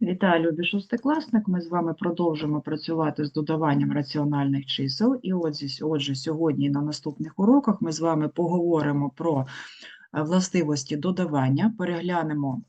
Вітаю, любі шостикласник. Ми з вами продовжимо працювати з додаванням раціональних чисел. І отже, сьогодні на наступних уроках ми з вами поговоримо про е, властивості додавання, переглянемо,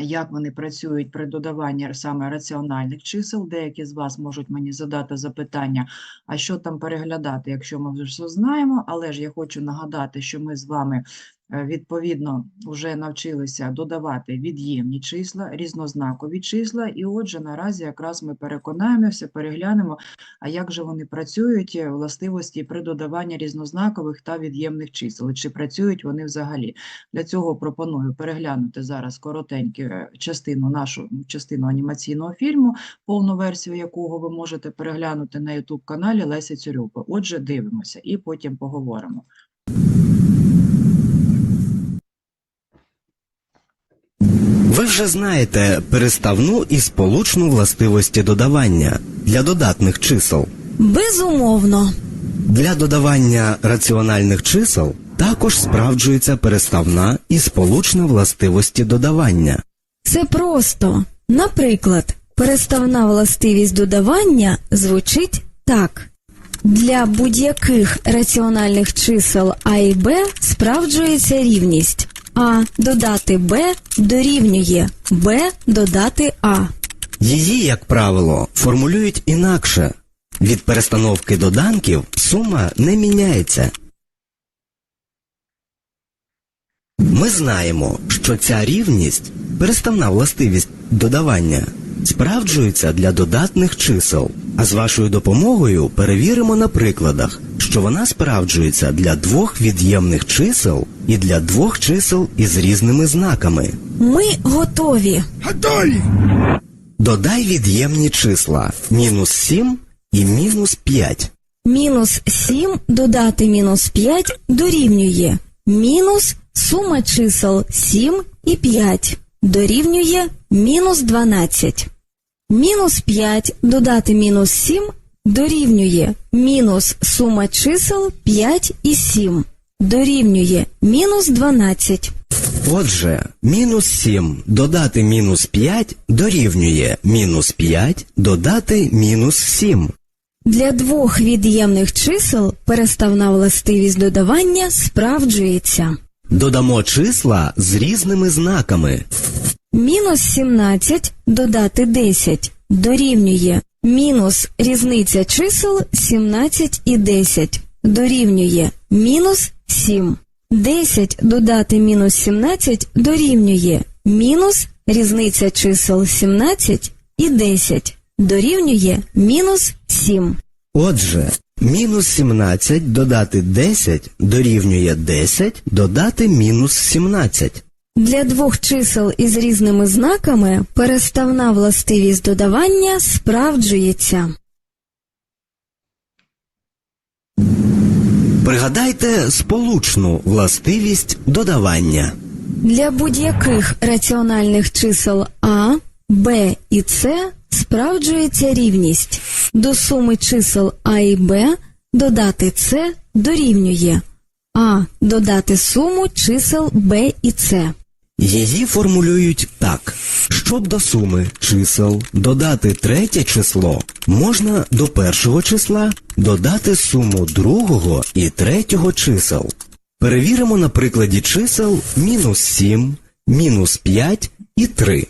як вони працюють при додаванні саме раціональних чисел. Деякі з вас можуть мені задати запитання, а що там переглядати, якщо ми вже все знаємо. Але ж я хочу нагадати, що ми з вами відповідно вже навчилися додавати від'ємні числа, різнознакові числа, і отже, наразі якраз ми переконаємося, переглянемо, а як же вони працюють, е, властивості при додаванні різнознакових та від'ємних чисел, чи працюють вони взагалі. Для цього пропоную переглянути зараз коротеньку е, частину нашу частину анімаційного фільму, повну версію якого ви можете переглянути на YouTube каналі Леся Цюрюпа. Отже, дивимося і потім поговоримо. Ви вже знаєте переставну і сполучну властивості додавання для додатних чисел. Безумовно. Для додавання раціональних чисел також справджується переставна і сполучна властивості додавання. Це просто. Наприклад, переставна властивість додавання звучить так. Для будь-яких раціональних чисел А і Б справджується рівність А додати Б дорівнює Б додати А. Її, як правило, формулюють інакше. Від перестановки доданків сума не міняється. Ми знаємо, що ця рівність, переставна властивість додавання, справджується для додатних чисел, а з вашою допомогою перевіримо на прикладах, що вона справджується для двох від'ємних чисел і для двох чисел із різними знаками. Ми готові. Додай від'ємні числа мінус 7 і мінус 5. Мінус 7 додати мінус 5 дорівнює мінус сума чисел 7 і 5 дорівнює мінус 12. Мінус 5 додати мінус 7 дорівнює мінус сума чисел 5 і 7 дорівнює мінус 12. Отже, мінус 7 додати мінус 5 дорівнює мінус 5 додати мінус 7. Для двох від'ємних чисел переставна властивість додавання справджується. Додамо числа з різними знаками. Мінус 17 додати 10 дорівнює мінус різниця чисел 17 і 10 дорівнює мінус 7. 10 додати мінус 17 дорівнює мінус різниця чисел 17 і 10 дорівнює мінус 7. Отже, мінус 17 додати 10 дорівнює 10 додати мінус 17. Для двох чисел із різними знаками переставна властивість додавання справджується. Пригадайте сполучну властивість додавання. Для будь-яких раціональних чисел А, Б і С справджується рівність. До суми чисел А і Б додати С дорівнює А додати суму чисел Б і С. Її формулюють так. Щоб до суми чисел додати третє число, можна до першого числа додати суму другого і третього чисел. Перевіримо на прикладі чисел мінус 7, мінус 5 і 3.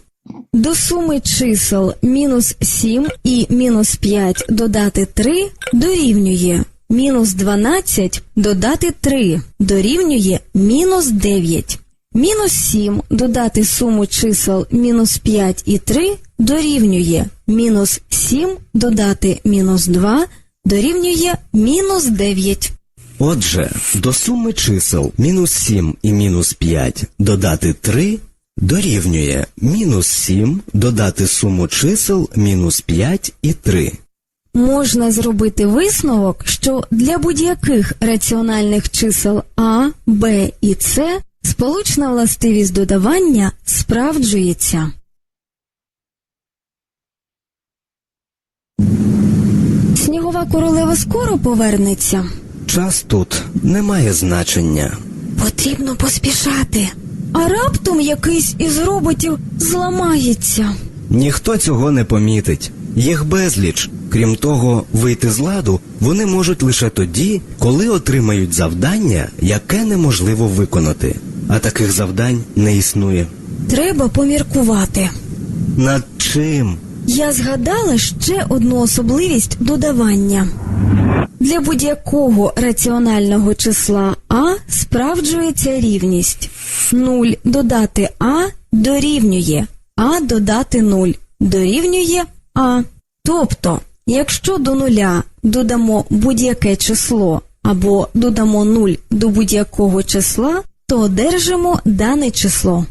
До суми чисел мінус 7 і мінус 5 додати 3 дорівнює мінус 12 додати 3 дорівнює мінус 9. Мінус 7 додати суму чисел мінус 5 і 3 дорівнює мінус 7 додати мінус 2 дорівнює мінус 9. Отже, до суми чисел мінус 7 і мінус 5 додати 3 дорівнює мінус 7 додати суму чисел мінус 5 і 3. Можна зробити висновок, що для будь-яких раціональних чисел А, Б і С сполучна властивість додавання справджується. Снігова королева скоро повернеться. Час тут не має значення. Потрібно поспішати. А раптом якийсь із роботів зламається. Ніхто цього не помітить. Їх безліч. Крім того, вийти з ладу вони можуть лише тоді, коли отримають завдання, яке неможливо виконати. А таких завдань не існує. Треба поміркувати. Над чим? Я згадала ще одну особливість додавання. Для будь-якого раціонального числа А справджується рівність 0 додати А дорівнює А додати 0 дорівнює А. Тобто, якщо до нуля додамо будь-яке число або додамо 0 до будь-якого числа, то одержимо дане число.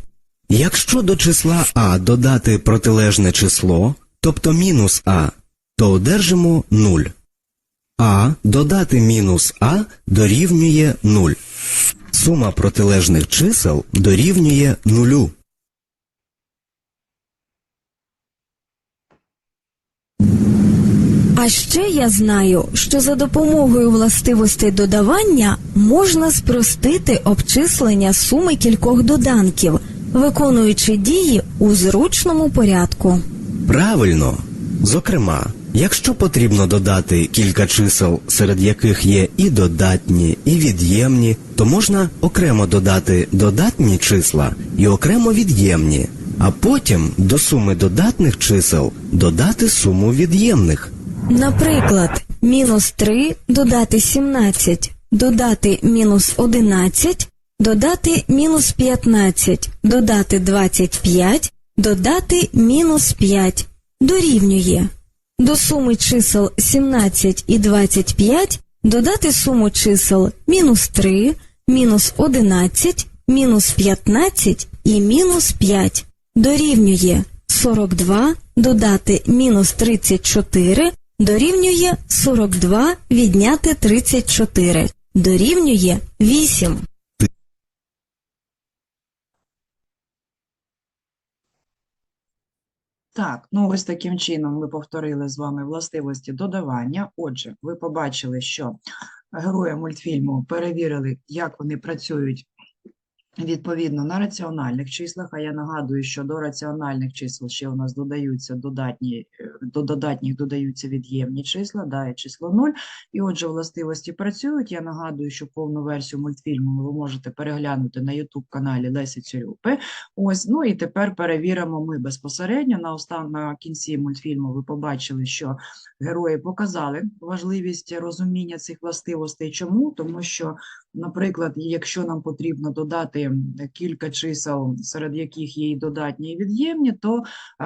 Якщо до числа А додати протилежне число, тобто мінус А, то одержимо 0. А додати мінус А дорівнює 0. Сума протилежних чисел дорівнює нулю. А ще я знаю, що за допомогою властивостей додавання можна спростити обчислення суми кількох доданків, виконуючи дії у зручному порядку. Правильно. Зокрема, якщо потрібно додати кілька чисел, серед яких є і додатні, і від'ємні, то можна окремо додати додатні числа і окремо від'ємні, а потім до суми додатних чисел додати суму від'ємних. Наприклад, мінус 3 додати 17, додати мінус 11, додати мінус 15, додати 25, додати мінус 5 дорівнює. До суми чисел 17 і 25 додати суму чисел мінус 3, мінус 11, мінус 15 і мінус 5 дорівнює 42 додати мінус 34 дорівнює 42 відняти 34 дорівнює 8. Так, ну ось таким чином ми повторили з вами властивості додавання. Отже, ви побачили, що героя мультфільму перевірили, як вони працюють відповідно на раціональних числах. А я нагадую, що до раціональних чисел ще у нас додаються додатні, е, до додатніх додаються від'ємні числа, да, і число 0. І отже, властивості працюють. Я нагадую, що повну версію мультфільму ви можете переглянути на YouTube каналі Лесі Цюрюпи. Ось, ну і тепер перевіримо ми безпосередньо. На остан на кінці мультфільму ви побачили, що герої показали важливість розуміння цих властивостей. Чому? Тому що, наприклад, якщо нам потрібно додати кілька чисел, серед яких є і додатні, і від'ємні, то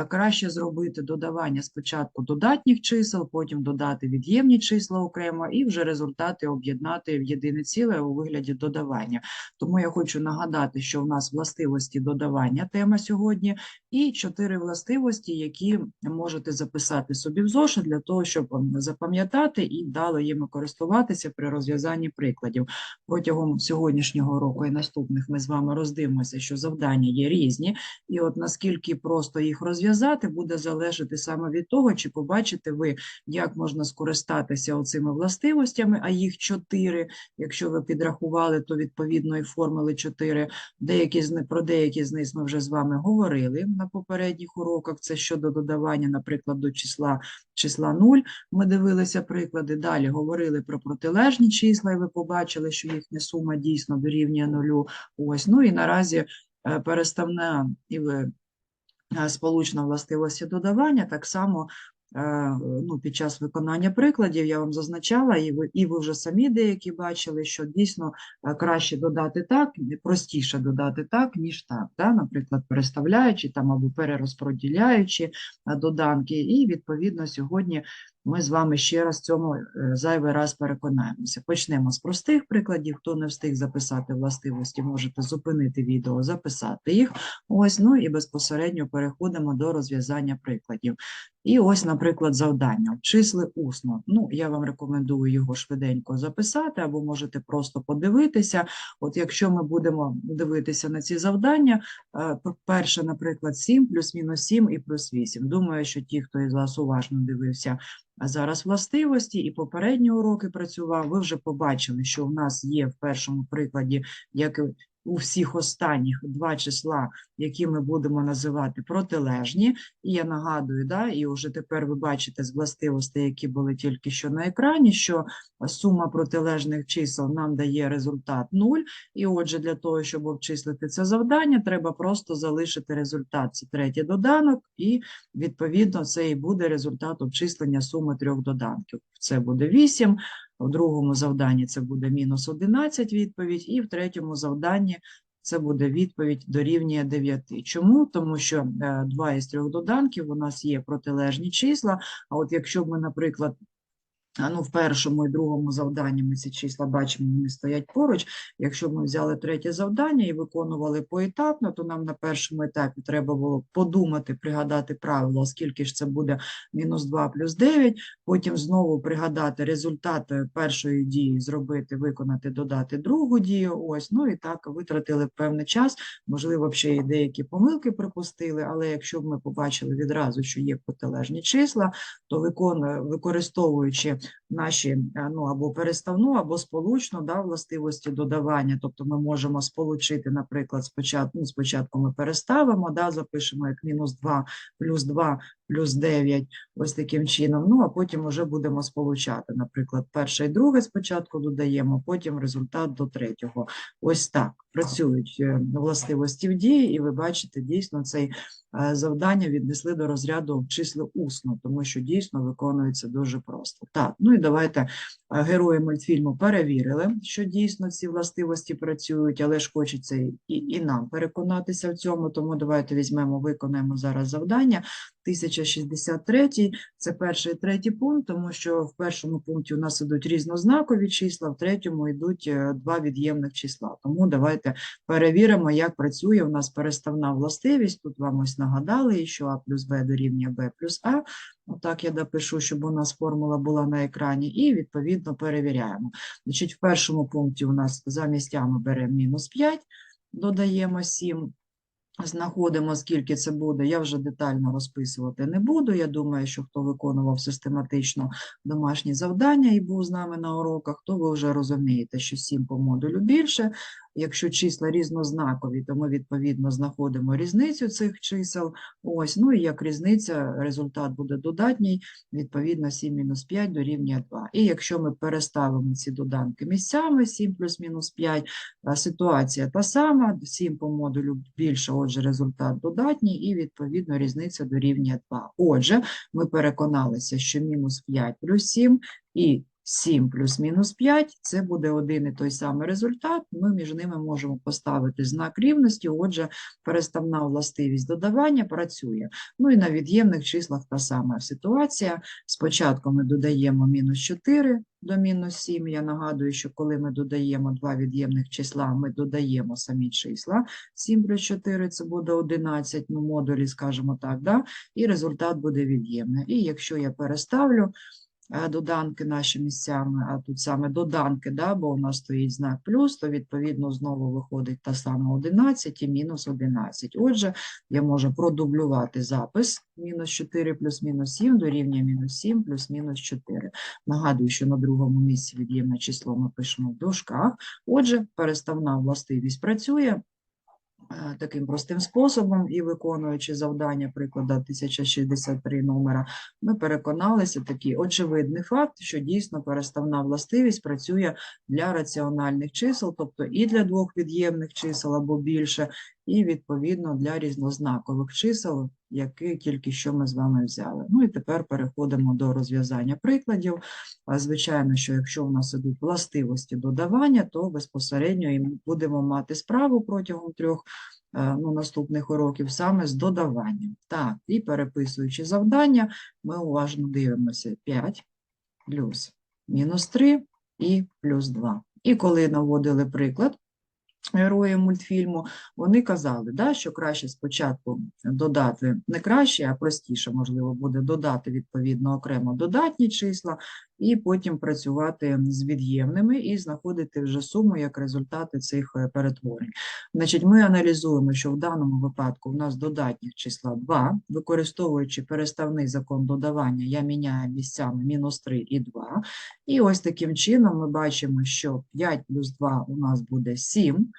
краще зробити додавання спочатку додатніх чисел, потім додати від'ємні числа окремо, і вже результати об'єднати в єдине ціле у вигляді додавання. Тому я хочу нагадати, що в нас властивості додавання тема сьогодні, і чотири властивості, які можете записати собі в зошит для того, щоб запам'ятати і дало їми користуватися при розв'язанні прикладів. Протягом сьогоднішнього року і наступних ми з вами роздивимося, що завдання є різні, і от наскільки просто їх розв'язати, буде залежати саме від того, чи побачите ви, як можна скористатися оцими властивостями, а їх чотири. Якщо ви підрахували, то відповідно і формули чотири. Деякі з них про деякі з них ми вже з вами говорили на попередніх уроках. Це щодо додавання, наприклад, до числа числа 0. Ми дивилися приклади. Далі говорили про протилежні числа, і ви побачили, що їхня сума дійсно дорівнює нулю. Ось, ну і наразі е, переставна і ви е, сполучна властивості додавання так само. Е, Ну, під час виконання прикладів я вам зазначала, і ви, і ви вже самі деякі бачили, що дійсно е, краще додати так, простіше додати так, ніж так. Да? Наприклад, переставляючи там або перерозподіляючи е, доданки. І відповідно сьогодні ми з вами ще раз цьому е, зайвий раз переконаємося. Почнемо з простих прикладів. Хто не встиг записати властивості, можете зупинити відео, записати їх. Ось, ну і безпосередньо переходимо до розв'язання прикладів. І ось, наприклад, завдання. Обчисли усно. Ну, я вам рекомендую його швиденько записати, або можете просто подивитися. От якщо ми будемо дивитися на ці завдання, е, перше, наприклад, 7 плюс-мінус 7 і плюс 8. Думаю, що ті, хто із вас уважно дивився а зараз властивості і попередні уроки працював, ви вже побачили, що в нас є в першому прикладі як у всіх останніх два числа, які ми будемо називати протилежні. І я нагадую, да, і вже тепер ви бачите з властивостей, які були тільки що на екрані, що сума протилежних чисел нам дає результат 0. І отже, для того, щоб обчислити це завдання, треба просто залишити результат. Це третій доданок, і відповідно це і буде результат обчислення суми трьох доданків. Це буде 8, в другому завданні це буде мінус 11 відповідь, і в третьому завданні це буде відповідь дорівнює 9. Чому? Тому що е, два із трьох доданків у нас є протилежні числа, а от якщо б ми, наприклад, Ну, в першому і другому завданні ми ці числа бачимо, вони стоять поруч. Якщо ми взяли третє завдання і виконували поетапно, то нам на першому етапі треба було подумати, пригадати правило, скільки ж це буде мінус 2 плюс 9, потім знову пригадати результат першої дії, зробити, виконати, додати другу дію. Ось, ну і так витратили певний час, можливо, ще й деякі помилки припустили, але якщо б ми побачили відразу, що є протилежні числа, то викон- використовуючи наші е, ну, або переставну, або сполучну да, властивості додавання. Тобто ми можемо сполучити, наприклад, спочатку, ну, спочатку ми переставимо, да, запишемо як мінус 2 плюс 2 плюс 9, ось таким чином. Ну, а потім вже будемо сполучати. Наприклад, перше і друге спочатку додаємо, потім результат до третього. Ось так працюють е, властивості в дії, і ви бачите, дійсно цей е, завдання віднесли до розряду числи усно, тому що дійсно виконується дуже просто. Так, ну і давайте герої мультфільму перевірили, що дійсно ці властивості працюють, але ж хочеться і, і нам переконатися в цьому, тому давайте візьмемо, виконаємо зараз завдання. 1063 – це перший і третій пункт, тому що в першому пункті у нас ідуть різнознакові числа, в третьому йдуть е, два від'ємних числа. Тому давайте перевіримо, як працює у нас переставна властивість. Тут вам ось нагадали, що А плюс Б дорівнює Б плюс А. Отак я допишу, щоб у нас формула була на екрані, і відповідно перевіряємо. Значить, в першому пункті у нас замість А ми беремо мінус 5, додаємо 7. Знаходимо, скільки це буде. Я вже детально розписувати не буду. Я думаю, що хто виконував систематично домашні завдання і був з нами на уроках, то ви вже розумієте, що 7 по модулю більше. Якщо числа різнознакові, то ми відповідно знаходимо різницю цих чисел. Ось, ну і як різниця, результат буде додатній, відповідно 7 мінус 5 дорівнює 2. І якщо ми переставимо ці доданки місцями, 7 плюс мінус 5, ситуація та сама, 7 по модулю більше, отже, результат додатній, і відповідно різниця дорівнює 2. Отже, ми переконалися, що мінус 5 плюс 7 і 7 плюс мінус 5 – це буде один і той самий результат. Ми між ними можемо поставити знак рівності, отже, переставна властивість додавання працює. Ну і на від'ємних числах та сама ситуація. Спочатку ми додаємо мінус 4 до мінус 7. Я нагадую, що коли ми додаємо два від'ємних числа, ми додаємо самі числа. 7 плюс 4 – це буде 11, ну модулі, скажімо так, да? і результат буде від'ємний. І якщо я переставлю, доданки наші місцями, а тут саме доданки, да, бо у нас стоїть знак плюс, то відповідно знову виходить та сама 11 і мінус 11. Отже, я можу продублювати запис. Мінус 4 плюс мінус 7 дорівнює мінус 7 плюс мінус 4. Нагадую, що на другому місці від'ємне число ми пишемо в дужках. Отже, переставна властивість працює таким простим способом і виконуючи завдання прикладу 1063 номера, ми переконалися такий очевидний факт, що дійсно переставна властивість працює для раціональних чисел, тобто і для двох від'ємних чисел або більше, і відповідно для різнознакових чисел, які тільки що ми з вами взяли. Ну і тепер переходимо до розв'язання прикладів. Звичайно, що якщо у нас ідуть властивості додавання, то безпосередньо і будемо мати справу протягом трьох е, ну, наступних уроків саме з додаванням. Так, і переписуючи завдання, ми уважно дивимося 5 плюс мінус 3 і плюс 2. І коли наводили приклад, герої мультфільму, вони казали, да, що краще спочатку додати не краще, а простіше, можливо, буде додати відповідно окремо додатні числа, і потім працювати з від'ємними і знаходити вже суму як результати цих е, перетворень. Значить, ми аналізуємо, що в даному випадку в нас додатніх числа 2, використовуючи переставний закон додавання, я міняю місцями мінус 3 і 2. І ось таким чином ми бачимо, що 5 плюс 2 у нас буде 7.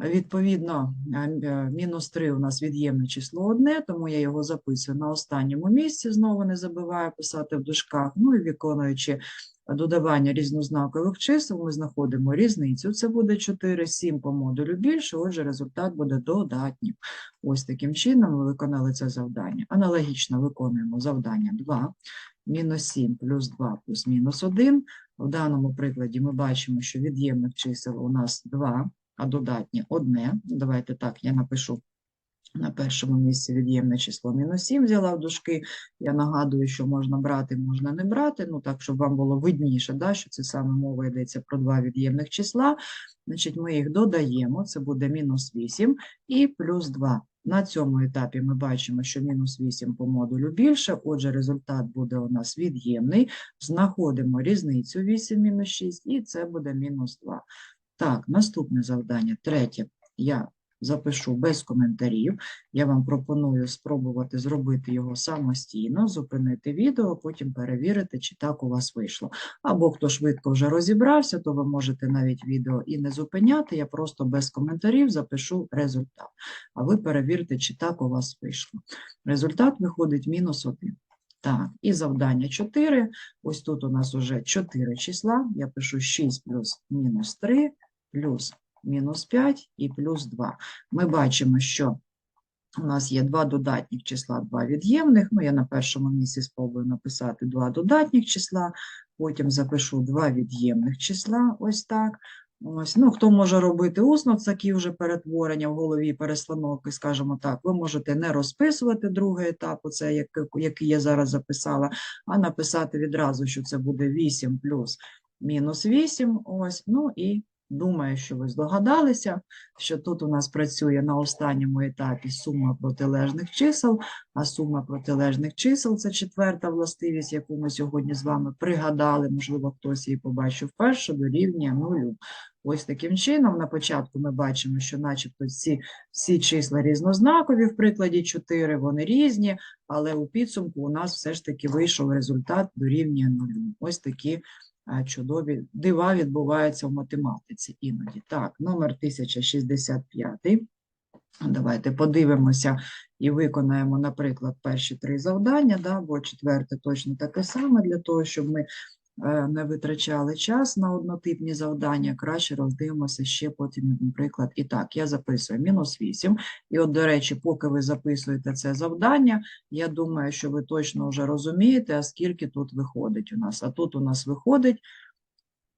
Відповідно, е, е, мінус 3 у нас від'ємне число одне, тому я його записую на останньому місці, знову не забуваю писати в дужках. Ну і виконуючи додавання різнознакових чисел, ми знаходимо різницю. Це буде 4, 7 по модулю більше, отже, результат буде додатнім. Ось таким чином ми виконали це завдання. Аналогічно виконуємо завдання 2, мінус 7 плюс 2 плюс мінус 1. В даному прикладі ми бачимо, що від'ємних чисел у нас 2, а додатнє одне. Давайте так, я напишу на першому місці від'ємне число мінус 7 взяла в дужки. Я нагадую, що можна брати, можна не брати, ну так, щоб вам було видніше, да, що це саме мова йдеться про два від'ємних числа. Значить, ми їх додаємо, це буде мінус 8 і плюс 2. На цьому етапі ми бачимо, що мінус 8 по модулю більше, отже, результат буде у нас від'ємний. Знаходимо різницю 8 мінус 6, і це буде мінус 2. Так, наступне завдання, третє. Я запишу без коментарів. Я вам пропоную спробувати зробити його самостійно, зупинити відео, потім перевірити, чи так у вас вийшло. Або хто швидко вже розібрався, то ви можете навіть відео і не зупиняти. Я просто без коментарів запишу результат. А ви перевірте, чи так у вас вийшло. Результат виходить мінус 1. Так, і завдання 4. Ось тут у нас уже 4 числа. Я пишу 6 плюс мінус 3 плюс мінус 5 і плюс 2. Ми бачимо, що у нас є два додатніх числа, два від'ємних. Ну, я на першому місці спробую написати два додатніх числа, потім запишу два від'ємних числа, ось так. Ось, ну, хто може робити усно такі вже перетворення в голові, перестановки, скажімо так, ви можете не розписувати другий етап, оце, який я зараз записала, а написати відразу, що це буде 8 плюс мінус 8, ось, ну і Думаю, що ви здогадалися, що тут у нас працює на останньому етапі сума протилежних чисел, а сума протилежних чисел це четверта властивість, яку ми сьогодні з вами пригадали, можливо, хтось її побачив вперше, дорівнює нулю. Ось таким чином, на початку ми бачимо, що начебто ці всі числа різнознакові, в прикладі 4, вони різні, але у підсумку у нас все ж таки вийшов результат дорівнює нулю. Ось такі чудові дива відбуваються в математиці іноді. Так, номер 1065. Давайте подивимося і виконаємо, наприклад, перші три завдання, да, бо четверте точно таке саме, для того, щоб ми не витрачали час на однотипні завдання, краще роздивимося ще потім, наприклад. І так, я записую мінус 8. І от, до речі, поки ви записуєте це завдання, я думаю, що ви точно вже розумієте, а скільки тут виходить у нас. А тут у нас виходить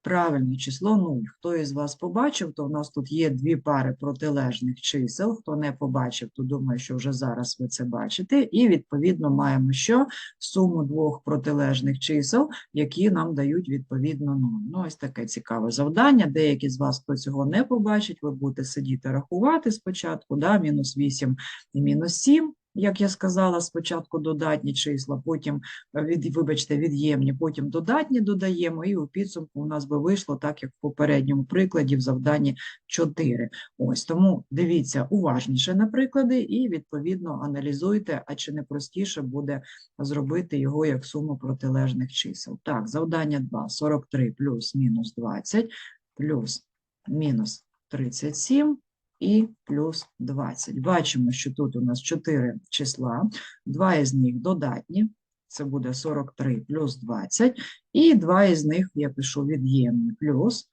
правильне число 0. Хто із вас побачив, то у нас тут є дві пари протилежних чисел. Хто не побачив, то думаю, що вже зараз ви це бачите. І відповідно маємо що? Суму двох протилежних чисел, які нам дають відповідно 0. Ну, ось таке цікаве завдання. Деякі з вас, хто цього не побачить, ви будете сидіти рахувати спочатку, да, мінус 8 і мінус 7. Як я сказала, спочатку додатні числа, потім е, від, вибачте, від'ємні, потім додатні додаємо, і у підсумку у нас би вийшло так, як в попередньому прикладі в завданні 4. Ось тому дивіться уважніше на приклади і відповідно аналізуйте, а чи не простіше буде зробити його як суму протилежних чисел. Так, завдання 2, 43 плюс мінус 20 плюс мінус 37 і плюс 20. Бачимо, що тут у нас 4 числа, два із них додатні, це буде 43 плюс 20, і два із них я пишу від'ємні. Плюс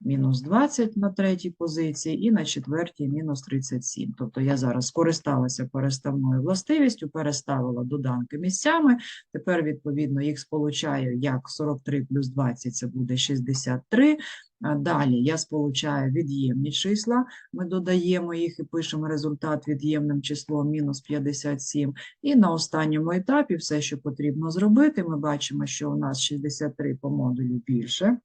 мінус 20 на третій позиції і на четвертій мінус 37. Тобто я зараз скористалася переставною властивістю, переставила доданки місцями, тепер, відповідно, їх сполучаю як 43 плюс 20 – це буде 63, а Далі я сполучаю від'ємні числа, ми додаємо їх і пишемо результат від'ємним числом мінус 57. І на останньому етапі все, що потрібно зробити, ми бачимо, що у нас 63 по модулю більше.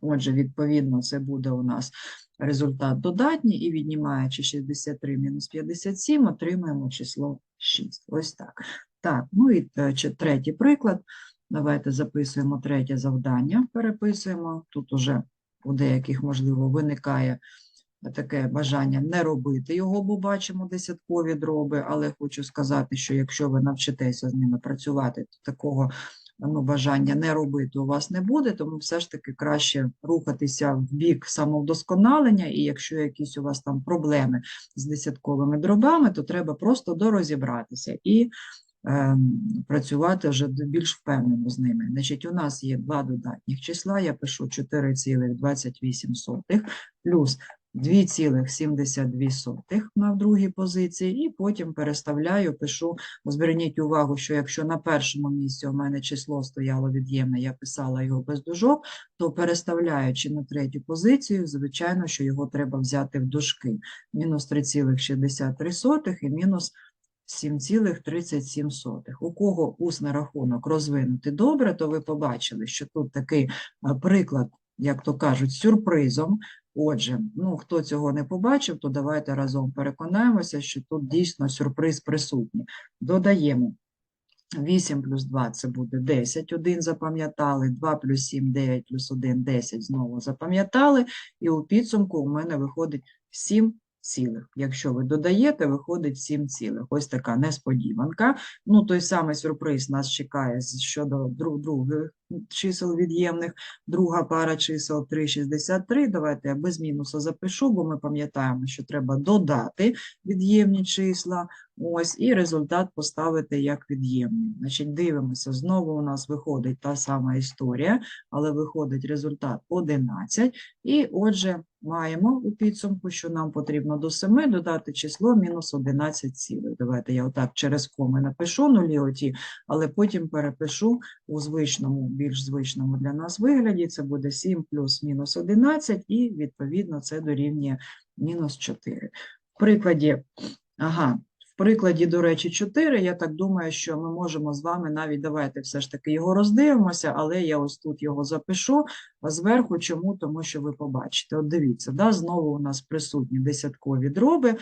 Отже, відповідно, це буде у нас результат додатній, і віднімаючи 63 мінус 57, отримаємо число 6. Ось так. Так, ну і е, третій приклад. Давайте записуємо третє завдання, переписуємо. Тут уже у деяких, можливо, виникає таке бажання не робити його, бо бачимо десяткові дроби, але хочу сказати, що якщо ви навчитеся з ними працювати, то такого ну, бажання не робити у вас не буде, тому все ж таки краще рухатися в бік самовдосконалення, і якщо якісь у вас там проблеми з десятковими дробами, то треба просто дорозібратися і ем, працювати вже більш впевнено з ними. Значить, у нас є два додатніх числа, я пишу 4,28 плюс 2,72 на другій позиції, і потім переставляю, пишу, зверніть увагу, що якщо на першому місці у мене число стояло від'ємне, я писала його без дужок, то переставляючи на третю позицію, звичайно, що його треба взяти в дужки. Мінус 3,63 і мінус 7,37. У кого усний рахунок розвинутий добре, то ви побачили, що тут такий е, приклад, як то кажуть, сюрпризом. Отже, ну хто цього не побачив, то давайте разом переконаємося, що тут дійсно сюрприз присутній. Додаємо 8 плюс 2 це буде 10, 1 запам'ятали, 2 плюс 7, 9 плюс 1, 10 знову запам'ятали, і у підсумку у мене виходить 7 цілих. Якщо ви додаєте, виходить 7 цілих. Ось така несподіванка. Ну, той самий сюрприз нас чекає щодо друг, других чисел від'ємних. Друга пара чисел 3,63. Давайте я без мінуса запишу, бо ми пам'ятаємо, що треба додати від'ємні числа. Ось, і результат поставити як від'ємний. Значить, дивимося, знову у нас виходить та сама історія, але виходить результат 11. І отже, маємо у підсумку, що нам потрібно до 7 додати число мінус 11 цілих. Давайте я отак через коми напишу нулі оті, але потім перепишу у звичному, більш звичному для нас вигляді. Це буде 7 плюс мінус 11, і відповідно це дорівнює мінус 4. В прикладі, ага, в прикладі, до речі, 4, я так думаю, що ми можемо з вами навіть, давайте все ж таки його роздивимося, але я ось тут його запишу, а зверху чому? Тому що ви побачите. От дивіться, да, знову у нас присутні десяткові дроби,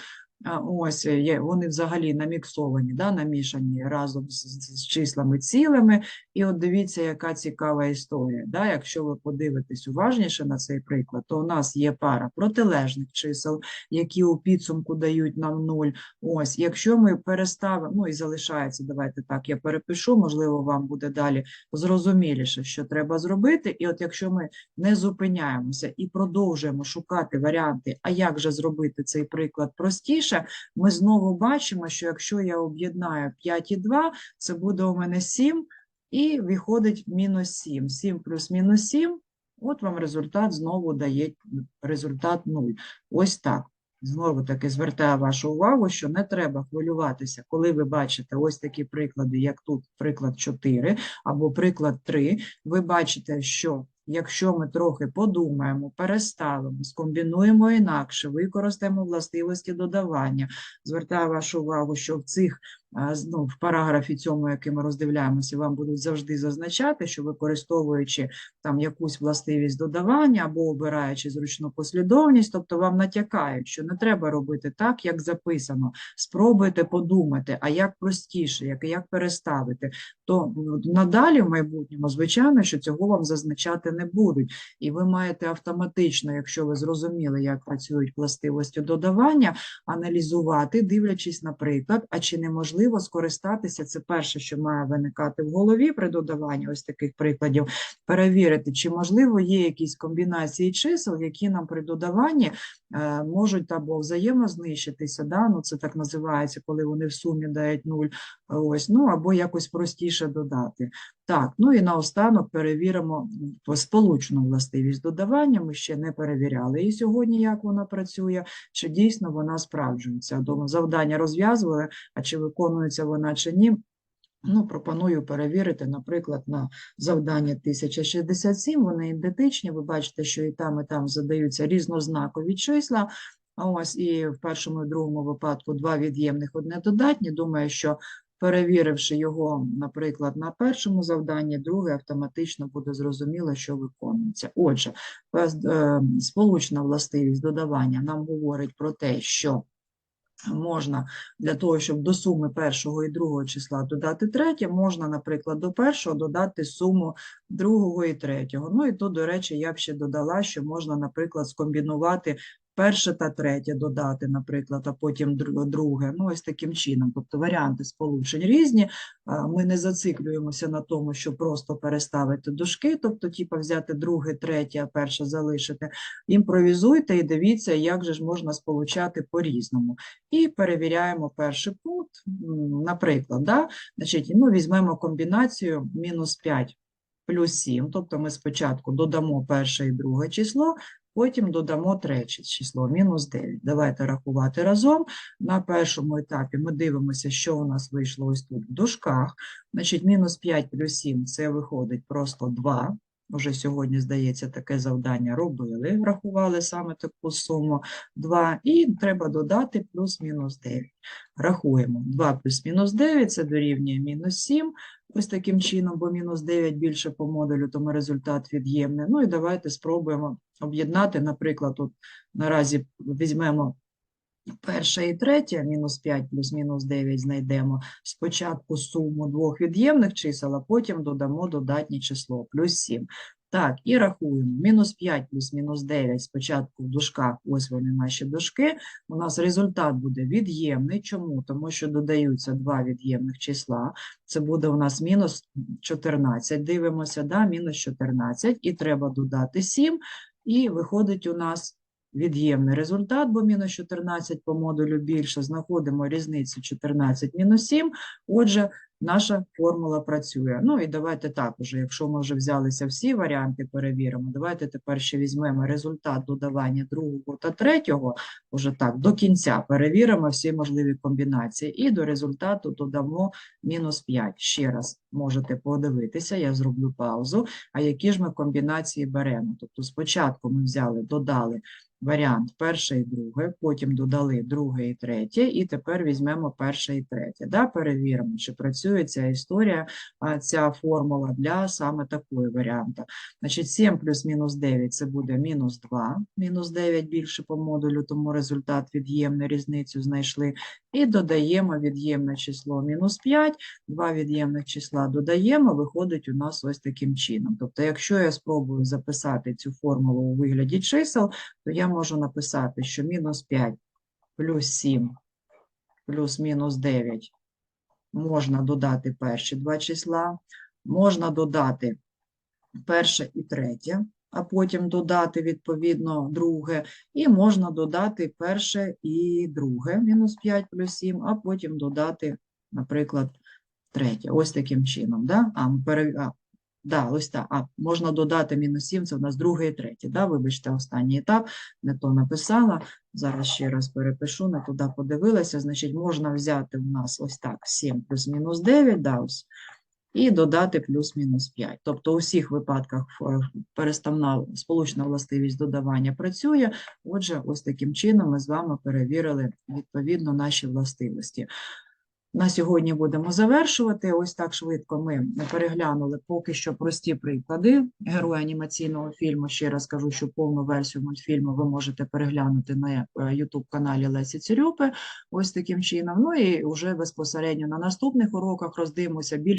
ось е, вони взагалі наміксовані, да, намішані разом з, з, з числами цілими. І от дивіться, яка цікава історія. Да? Якщо ви подивитесь уважніше на цей приклад, то у нас є пара протилежних чисел, які у підсумку дають нам 0. Ось, якщо ми переставимо, ну і залишається, давайте так, я перепишу, можливо, вам буде далі зрозуміліше, що треба зробити. І от якщо ми не зупиняємося і продовжуємо шукати варіанти, а як же зробити цей приклад простіше, ми знову бачимо, що якщо я об'єднаю 5 і 2, це буде у мене 7, і виходить мінус 7. 7 плюс мінус 7, от вам результат знову дає результат 0. Ось так. Знову таки звертаю вашу увагу, що не треба хвилюватися, коли ви бачите ось такі приклади, як тут приклад 4 або приклад 3, ви бачите, що якщо ми трохи подумаємо, переставимо, скомбінуємо інакше, використаємо властивості додавання. Звертаю вашу увагу, що в цих а, ну, в параграфі цьому, який ми роздивляємося, вам будуть завжди зазначати, що використовуючи там якусь властивість додавання або обираючи зручну послідовність, тобто вам натякають, що не треба робити так, як записано. Спробуйте подумати, а як простіше, як, як переставити. То ну, надалі в майбутньому, звичайно, що цього вам зазначати не будуть. І ви маєте автоматично, якщо ви зрозуміли, як працюють властивості додавання, аналізувати, дивлячись, наприклад, а чи неможливо скористатися, це перше, що має виникати в голові при додаванні ось таких прикладів, перевірити, чи можливо є якісь комбінації чисел, які нам при додаванні можуть або взаємознищитися, да? ну, це так називається, коли вони в сумі дають нуль, ось, ну, або якось простіше додати. Так, ну і наостанок перевіримо сполучну властивість додавання, ми ще не перевіряли її сьогодні, як вона працює, чи дійсно вона справджується. Дома завдання розв'язували, а чи виконується вона чи ні. Ну, пропоную перевірити, наприклад, на завдання 1067, вони ідентичні, ви бачите, що і там, і там задаються різнознакові числа, ось і в першому і другому випадку два від'ємних, одне додатнє. Думаю, що перевіривши його, наприклад, на першому завданні, друге автоматично буде зрозуміло, що виконується. Отже, е, сполучна властивість додавання нам говорить про те, що можна для того, щоб до суми першого і другого числа додати третє, можна, наприклад, до першого додати суму другого і третього. Ну і то, до речі, я б ще додала, що можна, наприклад, скомбінувати перше та третє додати, наприклад, а потім друге. Ну, ось таким чином. Тобто варіанти сполучень різні. Ми не зациклюємося на тому, що просто переставити дужки, тобто, типа, взяти друге, третє, а перше залишити. Імпровізуйте і дивіться, як же ж можна сполучати по-різному. І перевіряємо перший пункт. Наприклад, да? Значить, ну, візьмемо комбінацію мінус 5 плюс 7, тобто ми спочатку додамо перше і друге число, потім додамо третє число, мінус 9. Давайте рахувати разом. На першому етапі ми дивимося, що у нас вийшло ось тут в дужках. Значить, мінус 5 плюс 7 – це виходить просто 2. Уже сьогодні, здається, таке завдання робили, рахували саме таку суму 2, і треба додати плюс-мінус 9. Рахуємо. 2 плюс мінус 9 – це дорівнює мінус 7. Ось таким чином, бо мінус 9 більше по модулю, тому результат від'ємний. Ну і давайте спробуємо об'єднати, наприклад, тут наразі візьмемо перше і третє, мінус 5 плюс мінус 9 знайдемо спочатку суму двох від'ємних чисел, а потім додамо додатнє число, плюс 7. Так, і рахуємо. Мінус 5 плюс мінус 9 спочатку в дужках, ось вони наші дужки. У нас результат буде від'ємний. Чому? Тому що додаються два від'ємних числа. Це буде у нас мінус 14. Дивимося, да, мінус 14. І треба додати 7. І виходить у нас від'ємний результат, бо мінус 14 по модулю більше. Знаходимо різницю 14 мінус 7. Отже, наша формула працює. Ну і давайте так уже, якщо ми вже взялися всі варіанти, перевіримо. Давайте тепер ще візьмемо результат додавання другого та третього, уже так, до кінця перевіримо всі можливі комбінації. І до результату додамо мінус 5. Ще раз можете подивитися, я зроблю паузу. А які ж ми комбінації беремо? Тобто спочатку ми взяли, додали варіант перше і друге, потім додали друге і третє, і тепер візьмемо перше і третє. Да? Перевіримо, чи працює ця історія, ця формула для саме такої варіанта. Значить, 7 плюс мінус 9 – це буде мінус 2, мінус 9 більше по модулю, тому результат від'ємний, різницю знайшли. І додаємо від'ємне число мінус 5, два від'ємних числа додаємо, виходить у нас ось таким чином. Тобто, якщо я спробую записати цю формулу у вигляді чисел, то я можу написати, що мінус 5 плюс 7 плюс мінус 9 можна додати перші два числа, можна додати перше і третє, а потім додати відповідно друге, і можна додати перше і друге, мінус 5 плюс 7, а потім додати, наприклад, третє. Ось таким чином. Да? А, ми пере... а, да, ось так. А, можна додати мінус 7, це у нас друге і третє. Да? Вибачте, останній етап, не то написала. Зараз ще раз перепишу, не туди подивилася. Значить, можна взяти у нас ось так 7 плюс мінус 9, да, ось, і додати плюс-мінус 5. Тобто у всіх випадках е, переставна сполучна властивість додавання працює. Отже, ось таким чином ми з вами перевірили відповідно наші властивості. На сьогодні будемо завершувати. Ось так швидко ми переглянули поки що прості приклади героя анімаційного фільму. Ще раз кажу, що повну версію мультфільму ви можете переглянути на YouTube-каналі Лесі Цирюпи. Ось таким чином. Ну і вже безпосередньо на наступних уроках роздивимося більш